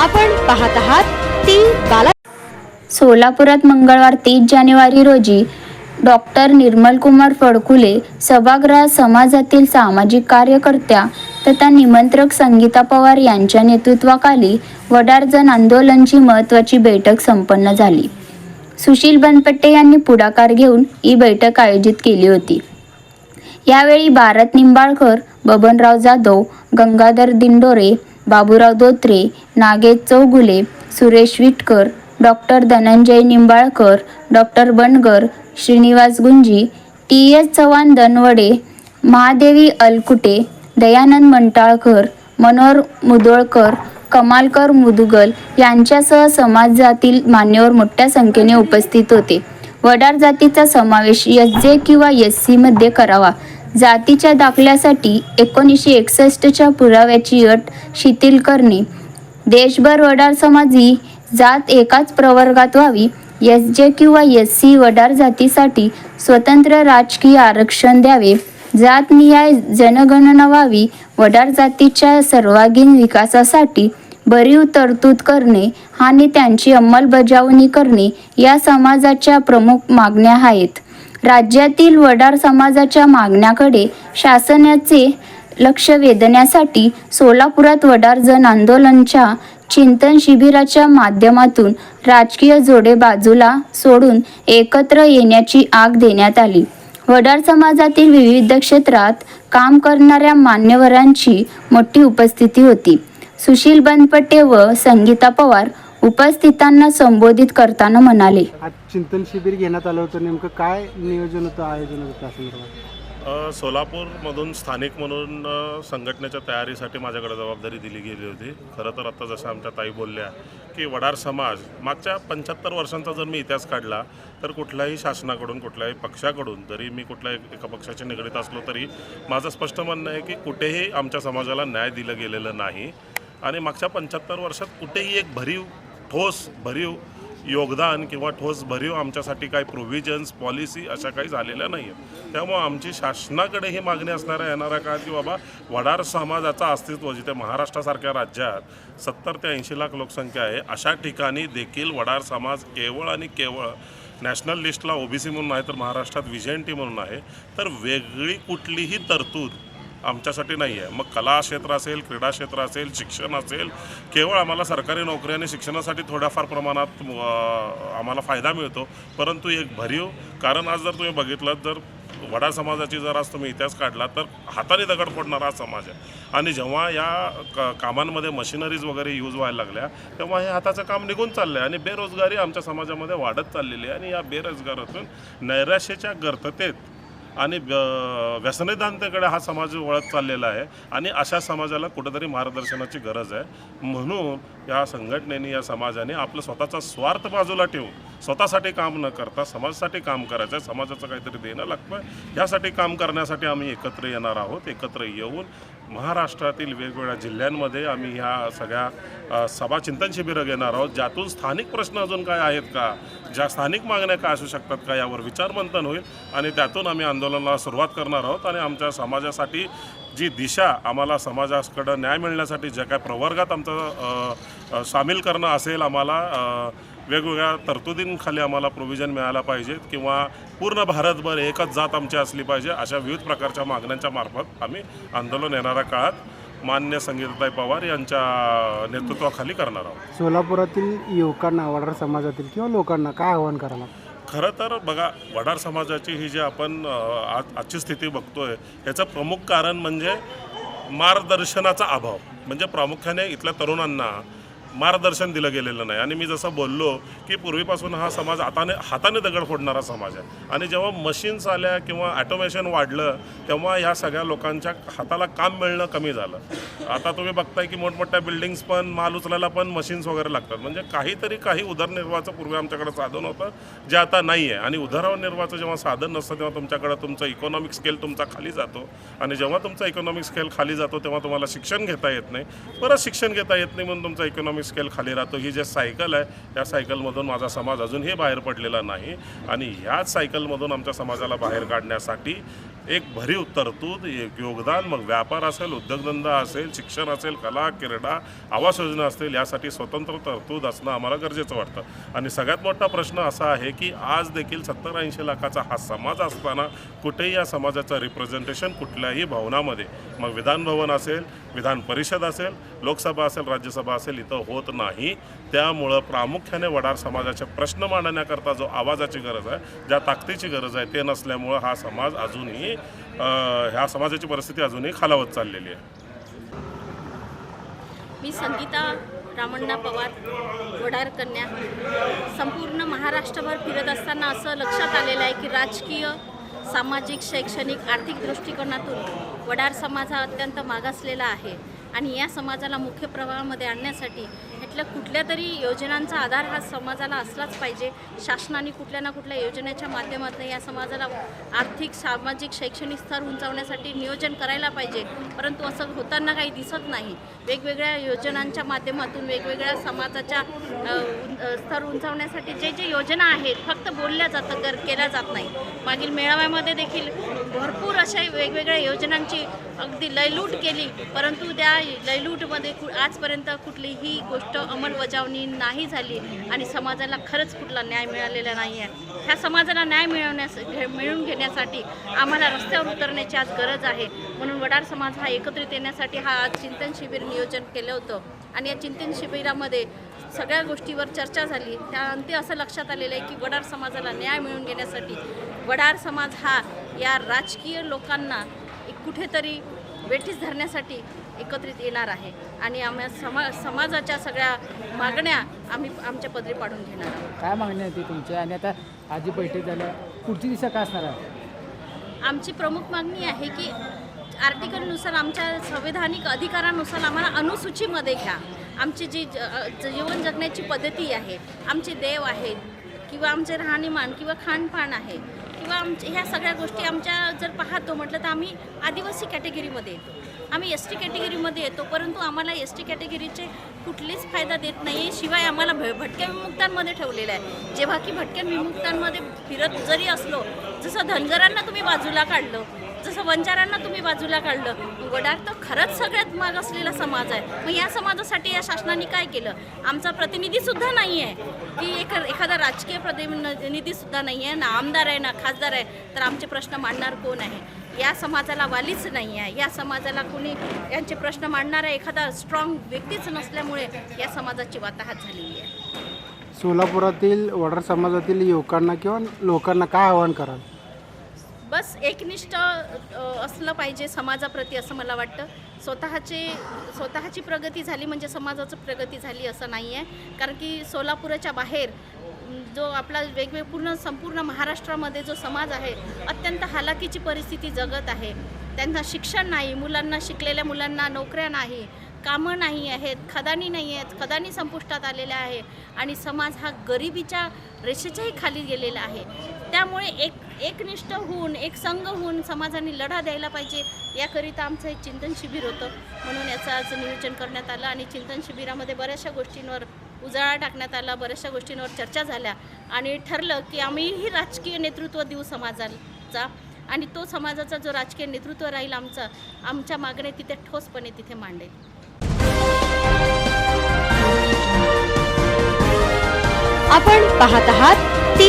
आपण पाहत आहात ती बाला सोलापुरात मंगळवार तीस जानेवारी रोजी डॉक्टर निर्मलकुमार फडकुले सभागृहात समाजातील सामाजिक कार्यकर्त्या तथा निमंत्रक संगीता पवार यांच्या नेतृत्वाखाली वडारजन आंदोलनची महत्त्वाची बैठक संपन्न झाली. सुशील बनपट्टे यांनी पुढाकार घेऊन ही बैठक आयोजित केली होती. यावेळी Bharat Nimbalkar Babanrao Jadhav Gangadhar Dindore Baburao Dhotre Nagesh Chougule Suresh Vitkar doctor Dhananjay Nimbalkar doctor Bangar Shrinivas Gunji T S Chavan Danwade Mahadevi Alkute Dayanand Mantalkar Manohar Mudholkar Kamalkar Mudugal यांच्यासह समाजातील मान्यवर मोठ्या संख्येने उपस्थित होते. वडार जातीचा समावेश S जे किंवा एस सीमध्ये करावा. जातीच्या दाखल्यासाठी एकोणीसशे एकसष्टच्या पुराव्याची अट शिथिल करणे. देशभर वडार समाजी जात एकाच प्रवर्गात व्हावी एस जे किंवा एस सी वडार जातीसाठी स्वतंत्र राजकीय आरक्षण द्यावे. जातनिहाय जनगणना व्हावी वडार जातीच्या सर्वांगीण विकासासाठी भरीव तरतूद करणे आणि त्यांची अंमलबजावणी करणे या समाजाच्या प्रमुख मागण्या आहेत. राज्यातील वडार समाजाच्या मागण्याकडे शासनाचे लक्ष वेधण्यासाठी सोलापुरात वडार जन आंदोलनच्या चिंतन शिबिराच्या माध्यमातून राजकीय जोडे बाजूला सोडून एकत्र येण्याची आग देण्यात आली. वडार समाजातील विविध क्षेत्रात काम करणाऱ्या मान्यवरांची मोठी उपस्थिती होती. सुशील बनपट्टे व संगीता पवार उपस्थितांना संबोधित करताना म्हणाले चिंतन शिबिर घेण्यात आलं होतं. नेमकं काय नियोजन होतं आयोजन होतं त्या संदर्भात? सोलापूरमधून स्थानिक म्हणून संघटनेच्या तयारीसाठी माझ्याकडे जबाबदारी दिली गेली होती. खरं तर आता जसं आमच्या ताई बोलल्या की वडार समाज मागच्या पंच्याहत्तर वर्षांचा जर मी इतिहास काढला तर कुठल्याही शासनाकडून कुठल्याही पक्षाकडून जरी मी कुठल्याही एका पक्षाशी निगडीत असलो तरी माझं स्पष्ट म्हणणं आहे की कुठेही आमच्या समाजाला न्याय दिलं गेलेलं नाही. आणि मागच्या पंच्याहत्तर वर्षात कुठेही एक भरीव ठोस भरीव योगदान किंवा ठोस भरीव आमच्यासाठी काही प्रोव्हिजन्स पॉलिसी अशा काही झालेल्या नाही आहेत त्यामुळं आमची शासनाकडे ही मागणी असणाऱ्या येणाऱ्या काळात की बाबा वडार समाजाचं अस्तित्व जिथे महाराष्ट्रासारख्या राज्यात सत्तर ते ऐंशी लाख लोकसंख्या आहे अशा ठिकाणी देखील वडार समाज केवळ आणि केवळ नॅशनल लिस्टला ओबीसी म्हणून आहे तर महाराष्ट्रात व्हिजेंटी म्हणून आहे. तर वेगळी कुठलीही तरतूद आमच्यासाठी नाही आहे. मग कला क्षेत्र असेल क्रीडा क्षेत्र असेल शिक्षण असेल केवळ आम्हाला सरकारी नोकरी आणि शिक्षणासाठी थोड्याफार प्रमाणात आम्हाला फायदा मिळतो. परंतु एक भरीव कारण आज जर तुम्ही बघितलं जर वडा समाजाची जर आज तुम्ही इतिहास काढला तर हाताने दगड फोडणारा हा समाज आहे. आणि जेव्हा या क कामांमध्ये मशिनरीज वगैरे यूज व्हायला लागल्या तेव्हा हे हाताचं काम निघून चाललं आहे आणि बेरोजगारी आमच्या समाजामध्ये वाढत चाललेली आहे. आणि या बेरोजगारातून नैराश्याच्या गर्ततेत आणि व्य- व्यसनेदांतेकडे हा समाज वळत चाललेला आहे आणि अशा समाजाला कुठंतरी मार्गदर्शनाची गरज आहे. म्हणून या संघटनेने या समाजाने आपलं स्वतःचा स्वार्थ बाजूला ठेवून स्वतःसाठी काम न करता समाजासाठी काम करायचं आहे. समाजाचं काहीतरी देणं लागतं ह्यासाठी यासाठी काम करण्यासाठी आम्ही एकत्र येणार आहोत. एकत्र येऊन महाराष्ट्रातील वेगवेगळ्या जिल्ह्यांमध्ये आम्ही ह्या सगळ्या अ, सभा चिंतन शिबिरं घेणार आहोत ज्यातून स्थानिक प्रश्न अजून काय आहेत का ज्या स्थानिक मागण्या काय असू शकतात का यावर विचारमंथन होईल आणि त्यातून आम्ही आंदोलनाला सुरुवात करणार आहोत आणि आमच्या समाजासाठी जी दिशा आम्हाला समाजाकडं न्याय मिळण्यासाठी ज्या काय प्रवर्गात आमचं सामील करणं असेल आम्हाला वेगवेगळ्या तरतुदींखाली आम्हाला प्रोव्हिजन मिळायला पाहिजेत किंवा पूर्ण भारतभर एकच जात आमची असली पाहिजे अशा विविध प्रकारच्या मागण्यांच्या मार्फत आम्ही आंदोलन येणाऱ्या काळात मान्य संगीताताई पवार यांच्या नेतृत्वाखाली करणार आहोत. सोलापुरातील युवकांना वडार समाजातील किंवा लोकांना काय आव्हान करायला खरं तर बघा वडार समाजाची ही जी आपण आज आजची स्थिती बघतोय याचं प्रमुख कारण म्हणजे मार्गदर्शनाचा अभाव. म्हणजे प्रामुख्याने इथल्या तरुणांना मार्गदर्शन दिलं गेलेलं नाही. आणि मी जसं बोललो की पूर्वीपासून हा समाज हाताने हाताने दगड फोडणारा समाज आहे. आणि जेव्हा मशीन्स आल्या किंवा ॲटोमेशन वाढलं तेव्हा ह्या सगळ्या लोकांच्या हाताला काम मिळणं कमी झालं. आता तुम्ही बघताय की मोठमोठ्या बिल्डिंग्स पण माल उचलायला पण मशीन्स वगैरे लागतात. म्हणजे काहीतरी काही उदरनिर्वाहाचं पूर्वी आमच्याकडे साधन होतं जे आता नाही आहे आणि उदरनिर्वाहाचं जेव्हा साधन नसतं तेव्हा तुमच्याकडं तुमचं इकॉनॉमिक स्केल तुमचा खाली जातो. आणि जेव्हा तुमचा इकॉनॉमिक स्केल खाली जातो तेव्हा तुम्हाला शिक्षण घेता येत नाही. परत शिक्षण घेता येत नाही म्हणून तुमचा इकॉनॉमिक स्केल खाली राहतो. ही जे सायकल आहे या सायकलमधून माझा समाज अजूनही बाहेर पडलेला नाही. आणि ह्याच सायकलमधून आमच्या समाजाला बाहेर काढण्यासाठी एक भरीव तरतूद एक योगदान मग व्यापार असेल उद्योगधंदा असेल शिक्षण असेल कला क्रीडा आवास योजना असतील यासाठी स्वतंत्र तरतूद असणं आम्हाला गरजेचं वाटतं. आणि सगळ्यात मोठा प्रश्न असा आहे की आज देखील सत्तर ऐंशी लाखाचा हा समाज असताना कुठेही या समाजाचं रिप्रेझेंटेशन कुठल्याही भवनामध्ये. मग विधानभवन असेल विधान परिषद असेल लोकसभा असेल राज्यसभा असेल इथं होत नाही. त्यामुळं प्रामुख्याने वडार समाजाचे प्रश्न मांडण्याकरता जो आवाजाची गरज आहे ज्या ताकदीची गरज आहे ते नसल्यामुळं हा समाज अजूनही ह्या समाजाची परिस्थिती अजूनही खालावत चाललेली आहे. मी संगीता रामण्णा पवार वडार कन्या संपूर्ण महाराष्ट्रभर फिरत असताना असं लक्षात आलेलं आहे की राजकीय सामाजिक शैक्षणिक आर्थिक दृष्टिकोनातून वडार समाज हा अत्यंत मागासलेला आहे. आणि या समाजाला मुख्य प्रवाहामध्ये आणण्यासाठी ह्यातल्या कुठल्या तरी योजनांचा आधार हा समाजाला असलाच पाहिजे. शासनाने कुठल्या ना कुठल्या योजनेच्या माध्यमातून या समाजाला आर्थिक सामाजिक शैक्षणिक स्तर उंचावण्यासाठी नियोजन करायला पाहिजे. परंतु असं होताना काही दिसत नाही. वेगवेगळ्या योजनांच्या माध्यमातून वेगवेगळ्या समाजाच्या स्तर उंचावण्यासाठी जे जे योजना आहेत फक्त बोलल्या जातं कर केल्या जात नाही. मागील मेळाव्यामध्ये देखील भरपूर अशा वेगवेगळ्या योजनांची अगदी लयलूट केली. परंतु त्या लयलूटमध्ये कु आजपर्यंत कुठलीही गोष्ट अंमलबजावणी नाही झाली आणि समाजाला खरंच कुठला न्याय मिळालेला नाही आहे. ह्या समाजाला न्याय मिळवण्यास घे मिळवून घेण्यासाठी आम्हाला रस्त्यावर उतरण्याची आज गरज आहे. म्हणून वडार समाज हा एकत्रित येण्यासाठी हा आज चिंतन शिबिर नियोजन केलं होतं. आणि या चिंतन शिबिरामध्ये सगळ्या गोष्टीवर चर्चा झाली. त्या त्यानंतर असं लक्षात आलेलं आहे की वडार समाजाला न्याय मिळवून घेण्यासाठी वडार समाज हा या राजकीय लोकांना एक कुठेतरी वेठीस धरण्यासाठी एकत्रित येणार आहे. आणि आम्ही समा समाजाच्या सगळ्या मागण्या आम्ही आमच्या पदरी पाडून घेणार आहोत. काय मागणी आहे ती तुमची? आणि आता आजी बैठक झाल्या. पुढची दिशा काय असणार आहे? आमची प्रमुख मागणी आहे की आर्टिकलनुसार आमच्या संवैधानिक अधिकारानुसार आम्हाला अनुसूचीमध्ये घ्या. आमची जी ज- जीवन जगण्याची पद्धती आहे आमचे देव आहेत किंवा आमचे राहणीमान किंवा खानपान आहे किंवा आमचे ह्या सगळ्या गोष्टी आमच्या जर पाहतो म्हटलं तर आम्ही आदिवासी कॅटेगरीमध्ये येतो. आम्ही एस टी कॅटेगरीमध्ये येतो परंतु आम्हाला एस टी कॅटेगरीचे कुठलीच फायदा देत नाही शिवाय आम्हाला भ भटक्या विमुक्तांमध्ये ठेवलेलं आहे. जेव्हा की भटक्या विमुक्तांमध्ये फिरत जरी असलो जसं धनगरांना तुम्ही बाजूला काढलं जसं वंचारांना तुम्ही बाजूला काढलं वडार तर खरंच सगळ्यात माग असलेला समाज आहे. मग या समाजासाठी या शासनाने काय केलं? आमचा प्रतिनिधीसुद्धा नाही आहे की एक एखादा राजकीय प्रतिनिधीसुद्धा नाही आहे ना आमदार आहे ना खासदार आहे. तर आमचे प्रश्न मांडणार कोण आहे? या समाजाला वालीच नाही आहे. या समाजाला कुणी यांचे प्रश्न मांडणारा एखादा स्ट्रॉंग व्यक्तीच नसल्यामुळे या समाजाची वाताहत झालेली आहे. सोलापुरातील वडार समाजातील युवकांना किंवा लोकांना काय आवाहन कराल? बस एकनिष्ठ असलं पाहिजे समाजाप्रती असं मला वाटतं. स्वतःचे स्वतःची प्रगती झाली म्हणजे समाजाची प्रगती झाली असं नाही आहे कारण की सोलापुराच्या बाहेर जो आपला वेगवेग पूर्ण संपूर्ण महाराष्ट्रामध्ये जो समाज आहे अत्यंत हालाकीची परिस्थिती जगत आहे. त्यांना शिक्षण नाही मुलांना शिकलेल्या मुलांना नोकऱ्या नाही कामं नाही आहेत खदानी नाही आहेत खदानी संपुष्टात आलेल्या आहे आणि समाज हा गरिबीच्या रेषेच्याही खाली गेलेला आहे. त्यामुळे एक एकनिष्ठ होऊन एक संघ होऊन समाजाने लढा द्यायला पाहिजे याकरिता आमचं एक चिंतन शिबिर होतं. म्हणून याचं आज नियोजन करण्यात आलं आणि चिंतन शिबिरामध्ये बऱ्याचशा गोष्टींवर उजाळा टाकण्यात आला बऱ्याचशा गोष्टींवर चर्चा झाल्या आणि ठरलं की आम्हीही राजकीय नेतृत्व देऊ समाजाचा आणि तो समाजाचा जो राजकीय नेतृत्व राहील आमचा आमच्या मागण्या तिथे ठोसपणे तिथे मांडेल. आपण पाहत आहात ती